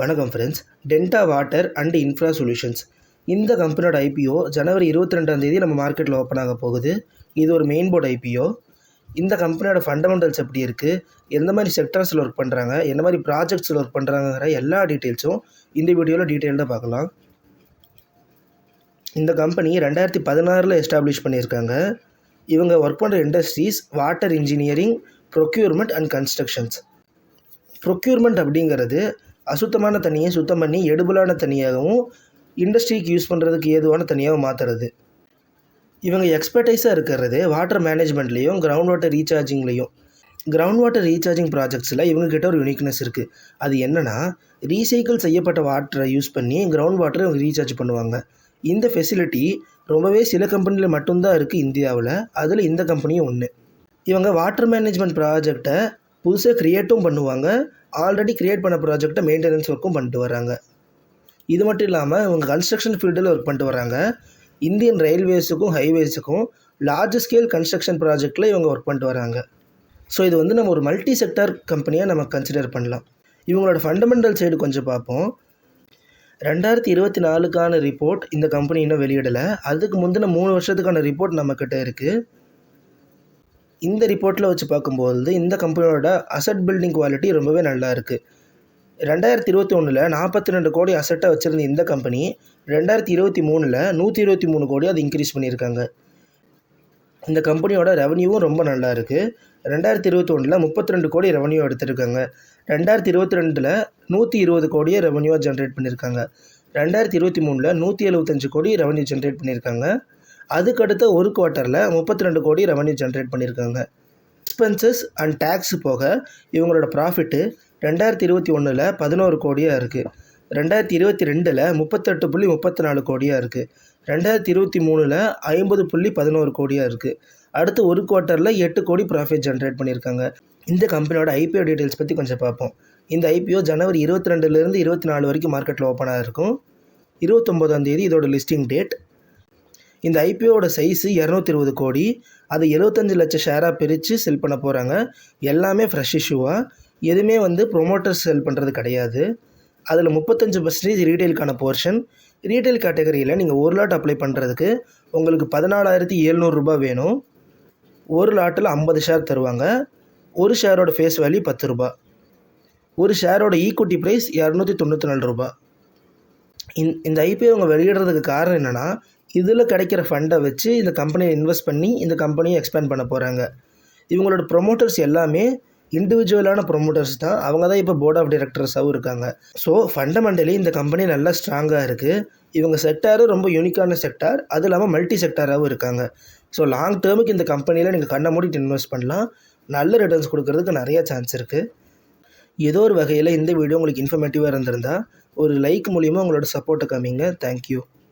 வணக்கம் friends Denta water and infra solutions இந்த கம்பெனியோட ஐபிஓ ஜனவரி இருபத்தி ரெண்டாம் தேதி நம்ம மார்க்கெட்டில் ஓப்பன் ஆக போகுது. இது ஒரு மெயின் போர்டு ஐபிஓ இந்த கம்பெனியோட ஃபண்டமெண்டல்ஸ் எப்படி இருக்குது எந்த மாதிரி செக்டர்ஸில் ஒர்க் பண்ணுறாங்க என்ன மாதிரி ப்ராஜெக்ட்ஸில் ஒர்க் பண்ணுறாங்கிற எல்லா டீட்டெயில்ஸும் இந்த வீடியோவில் டீட்டெயில்டாக பார்க்கலாம். இந்த கம்பெனி ரெண்டாயிரத்தி பதினாறில் எஸ்டாப்ளிஷ் பண்ணியிருக்காங்க. இவங்க ஒர்க் பண்ணுற industries water engineering procurement and constructions procurement அப்படிங்கிறது அசுத்தமான தண்ணியை சுத்தம் பண்ணி எடுபலான தண்ணியாகவும் இண்டஸ்ட்ரிக்கு யூஸ் பண்ணுறதுக்கு ஏதுவான தண்ணியாகவும் மாற்றுறது இவங்க எக்ஸ்பர்டைஸாக இருக்கிறது வாட்டர் மேனேஜ்மெண்ட்லேயும் கிரவுண்ட் வாட்டர் ரீசார்ஜிங்லேயும் கிரவுண்ட் வாட்டர் ரீசார்ஜிங் ப்ராஜெக்ட்ஸில் இவங்ககிட்ட ஒரு யூனிக்னஸ் இருக்குது அது என்னென்னா ரீசைக்கிள் செய்யப்பட்ட வாட்டரை யூஸ் பண்ணி கிரவுண்ட் வாட்டரை இவங்க ரீசார்ஜ் பண்ணுவாங்க. இந்த ஃபெசிலிட்டி ரொம்பவே சில கம்பெனியில் மட்டும்தான் இருக்குது இந்தியாவில். அதில் இந்த கம்பெனியும் ஒன்று இவங்க வாட்டர் மேனேஜ்மெண்ட் ப்ராஜெக்டை புதுசாக க்ரியேட்டும் பண்ணுவாங்க. ஆல்ரெடி க்ரியேட் பண்ண ப்ராஜெக்டை மெயின்டெனன்ஸ் ஒர்க்கும் பண்ணிட்டு வராங்க இது மட்டும் இல்லாமல் இவங்க கன்ஸ்ட்ரக்ஷன் ஃபீல்டில் ஒர்க் பண்ணிட்டு வராங்க இந்தியன் ரயில்வேஸுக்கும் ஹைவேஸுக்கும் லார்ஜ் ஸ்கேல் கன்ஸ்ட்ரக்ஷன் ப்ராஜெக்டில் இவங்க ஒர்க் பண்ணிட்டு வராங்க ஸோ இது வந்து நம்ம ஒரு மல்டி செக்டார் கம்பெனியாக நம்ம கன்சிடர் பண்ணலாம். இவங்களோட ஃபண்டமெண்டல் சைடு கொஞ்சம் பார்ப்போம். ரெண்டாயிரத்தி இருபத்தி நாலுக்கான ரிப்போர்ட் இந்த கம்பெனி இன்னும் வெளியிடலை. அதுக்கு முந்தின மூணு வருஷத்துக்கான ரிப்போர்ட் நம்மக்கிட்ட இருக்குது இந்த ரிப்போர்ட்டில் வச்சு பார்க்கும்போது இந்த கம்பெனியோட அசட் பில்டிங் குவாலிட்டி ரொம்பவே நல்லா இருக்குது ரெண்டாயிரத்தி இருபத்தி ஒன்றில் நாற்பத்தி ரெண்டு கோடி அசட்டை வச்சுருந்த இந்த கம்பெனி ரெண்டாயிரத்தி இருபத்தி மூணில் நூற்றி இருபத்தி மூணு கோடி அது இன்க்ரீஸ் பண்ணியிருக்காங்க. இந்த கம்பெனியோட ரெவன்யூவும் ரொம்ப நல்லா இருக்குது ரெண்டாயிரத்தி இருபத்தி ஒன்றில் முப்பத்தி ரெண்டு கோடி ரெவன்யூ எடுத்திருக்காங்க. ரெண்டாயிரத்தி இருபத்தி ரெண்டில் நூற்றி இருபது கோடியை ரெவன்யூவாக ஜென்ரேட் பண்ணியிருக்காங்க. ரெண்டாயிரத்தி இருபத்தி மூணில் நூற்றி எழுபத்தஞ்சு கோடி ரெவன்யூ ஜென்ரேட் பண்ணியிருக்காங்க. அதுக்கடுத்த ஒரு குவார்ட்டரில் முப்பத்தி ரெண்டு கோடி ரெவன்யூ ஜென்ரேட் பண்ணியிருக்காங்க. எக்ஸ்பென்சஸ் அண்ட் டேக்ஸ் போக இவங்களோட ப்ராஃபிட்டு ரெண்டாயிரத்தி இருபத்தி ஒன்றில் பதினோரு கோடியாக இருக்குது ரெண்டாயிரத்தி இருபத்தி ரெண்டில் முப்பத்தெட்டு புள்ளி முப்பத்தி நாலு கோடியாக இருக்குது ரெண்டாயிரத்தி இருபத்தி மூணில் ஐம்பது புள்ளி பதினோரு கோடியாக இருக்குது அடுத்து ஒரு குவார்ட்டரில் எட்டு கோடி ப்ராஃபிட் ஜென்ரேட் பண்ணியிருக்காங்க. இந்த கம்பெனியோட ஐபிஓ டீட்டெயில்ஸ் பற்றி கொஞ்சம் பார்ப்போம். இந்த ஐபிஓ ஜனவரி இருபத்தி ரெண்டுலேருந்து இருபத்தி நாலு வரைக்கும் மார்க்கெட்டில் ஓப்பனாக இருக்கும். இருபத்தொம்போதாம் தேதி இதோட லிஸ்டிங் டேட் இந்த ஐபிஓட சைஸு இரநூத்தி இருபது கோடி. அதை எழுபத்தஞ்சு லட்சம் ஷேராக பிரித்து செல் பண்ண போகிறாங்க எல்லாமே ஃப்ரெஷ் இஷ்யூவாக எதுவுமே வந்து ப்ரொமோட்டர்ஸ் செல் பண்ணுறது கிடையாது. அதில் முப்பத்தஞ்சு பர்சன்டேஜ் ரீட்டைலுக்கான போர்ஷன் ரீட்டைல் கேட்டகரியில் நீங்கள் ஒரு லாட் அப்ளை பண்ணுறதுக்கு உங்களுக்கு பதினாலாயிரத்தி எழுநூறுபா வேணும். ஒரு லாட்டில் ஐம்பது ஷேர் தருவாங்க. ஒரு ஷேரோட ஃபேஸ் வேல்யூ பத்து ரூபா ஒரு ஷேரோட ஈக்குவிட்டி ப்ரைஸ் இரநூத்தி தொண்ணூற்றி நாலு ரூபா இந்த ஐபிஓ அவங்க வெளியிடுறதுக்கு காரணம் என்னென்னா இதில் கிடைக்கிற ஃபண்டை வச்சு இந்த கம்பெனியை இன்வெஸ்ட் பண்ணி இந்த கம்பெனியை எக்ஸ்பேண்ட் பண்ண போகிறாங்க இவங்களோட ப்ரொமோட்டர்ஸ் எல்லாமே இண்டிவிஜுவலான ப்ரொமோட்டர்ஸ் தான். அவங்க தான் இப்போ போர்ட் ஆஃப் டைரக்டர்ஸாகவும் இருக்காங்க. ஸோ ஃபண்டமெண்டலி இந்த கம்பெனி நல்லா ஸ்ட்ராங்காக இருக்குது இவங்க செக்டாரும் ரொம்ப யூனிக்கான செக்டார் அது இல்லாமல் மல்டி செக்டாராகவும் இருக்காங்க. ஸோ லாங் டேர்முக்கு இந்த கம்பெனியில் நீங்கள் கண்ணை மூடிட்டு இன்வெஸ்ட் பண்ணலாம். நல்ல ரிட்டர்ன்ஸ் கொடுக்கறதுக்கு நிறையா சான்ஸ் இருக்குது ஏதோ ஒரு வகையில் இந்த வீடியோ உங்களுக்கு இன்ஃபர்மேட்டிவாக இருந்திருந்தால் ஒரு லைக் மூலிமா உங்களோட சப்போர்ட்டை காமிங்க. தேங்க்யூ